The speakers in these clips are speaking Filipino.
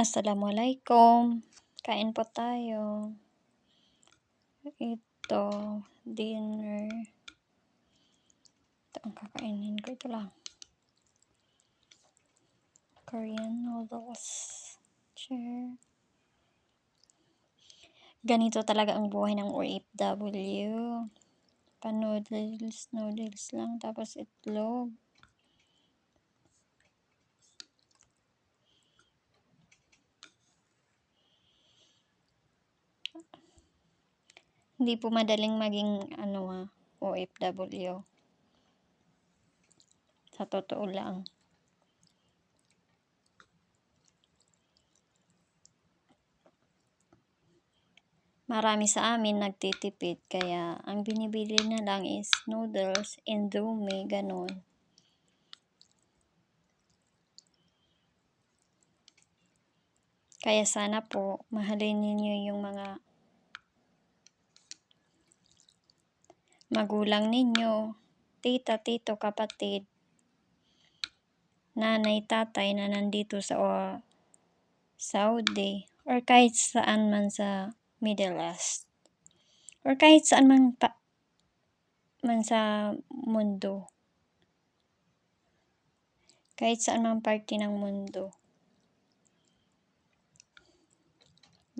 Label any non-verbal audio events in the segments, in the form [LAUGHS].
Assalamualaikum. Kain po tayo. Ito, dinner. Ito ang kakainin ko. Ito lang. Korean noodles. Chair. Ganito talaga ang buhay ng OFW. Pa-noodles, noodles lang. Tapos itlog. Hindi po madaling maging ano ah, OFW. Sa totoo lang. Marami sa amin nagtitipid kaya ang binibili na lang is noodles, indomie, ganun. Kaya sana po mahalin ninyo yung mga magulang ninyo, tita, tito, kapatid, nanay, tatay na nandito sa uh, Saudi or kahit saan man sa Middle East or kahit saan man pa man sa mundo. Kahit saan man parte ng mundo.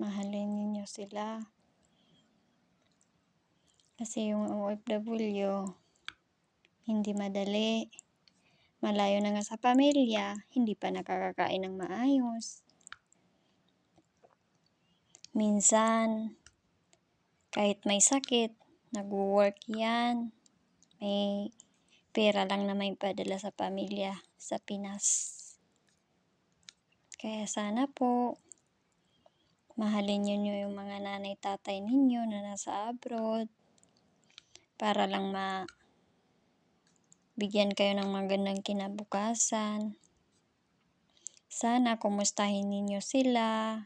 Mahalin ninyo sila. Kasi yung OFW, hindi madali. Malayo na nga sa pamilya, hindi pa nakakakain ng maayos. Minsan, kahit may sakit, nag-work yan. May pera lang na may padala sa pamilya sa Pinas. Kaya sana po, mahalin niyo yung mga nanay tatay ninyo na nasa abroad para lang ma bigyan kayo ng magandang kinabukasan. Sana kumustahin ninyo sila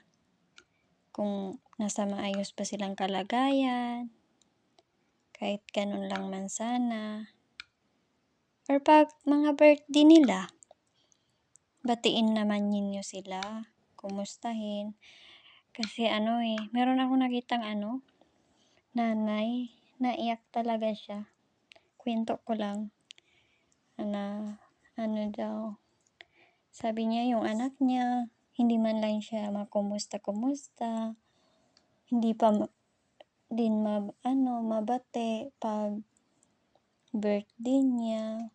kung nasa maayos pa silang kalagayan. Kahit ganun lang man sana. Or pag mga birthday nila, batiin naman ninyo sila. Kumustahin. Kasi ano eh, meron ako nakitang ano, nanay, naiyak talaga siya. Kwento ko lang. Na, ano daw, sabi niya yung anak niya, hindi man lang siya makumusta-kumusta, hindi pa din ma, ano, mabate pag birthday niya.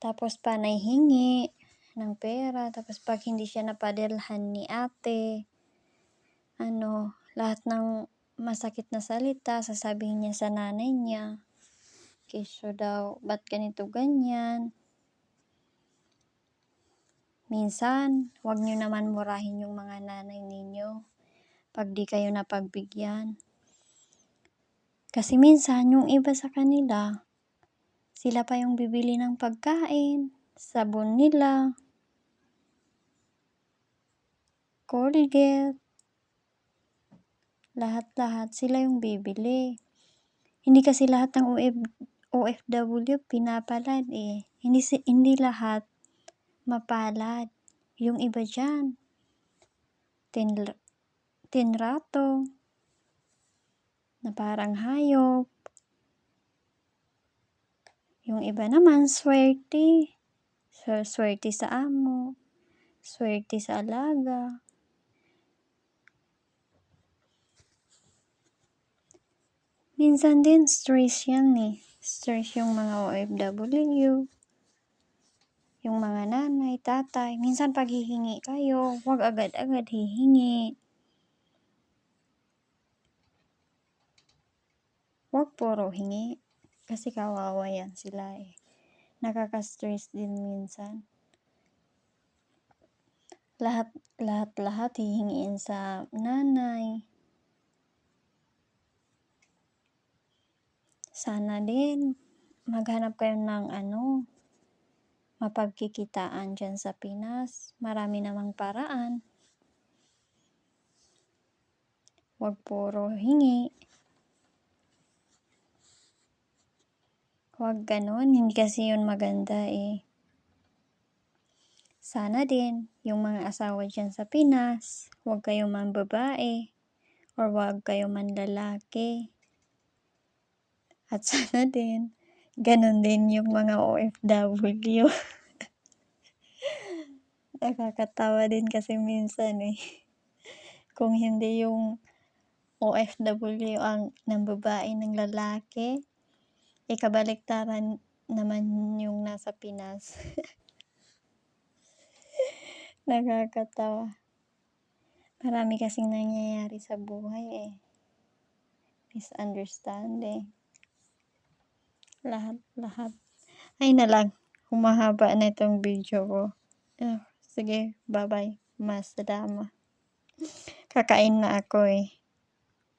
Tapos pa naihingi ng pera. Tapos pag hindi siya napadalhan ni ate, ano, lahat ng masakit na salita, sasabihin niya sa nanay niya. Kesyo daw, ba't ganito ganyan? Minsan, wag niyo naman murahin yung mga nanay ninyo pag di kayo napagbigyan. Kasi minsan, yung iba sa kanila, sila pa yung bibili ng pagkain, sabon nila, Colgate, lahat-lahat sila yung bibili. Hindi kasi lahat ng OF, OFW pinapalad eh. Hindi, hindi lahat mapalad. Yung iba dyan, tin, tinrato, na parang hayop. Yung iba naman, swerte. Swerte sa amo. Swerte sa alaga. Minsan din, stress yan eh. Stress yung mga OFW. Yung mga nanay, tatay. Minsan pag hihingi kayo, huwag agad-agad hihingi. Huwag puro hingi. Kasi kawawa yan sila eh. Nakaka-stress din minsan. Lahat, lahat, lahat hihingiin sa nanay, Sana din maghanap kayo ng ano, mapagkikitaan dyan sa Pinas. Marami namang paraan. Huwag puro hingi. Huwag ganun. Hindi kasi yun maganda eh. Sana din yung mga asawa diyan sa Pinas, huwag kayong mambabae or huwag kayong manlalaki. At sana din, ganun din yung mga OFW. [LAUGHS] Nakakatawa din kasi minsan eh. Kung hindi yung OFW ang nambabae ng lalaki, eh kabaliktaran naman yung nasa Pinas. [LAUGHS] Nakakatawa. Marami kasing nangyayari sa buhay eh. Misunderstanding. Lahat-lahat. Ay na lang, humahaba na itong video ko. Ah, sige, bye-bye. Masalama. Kakain na ako eh.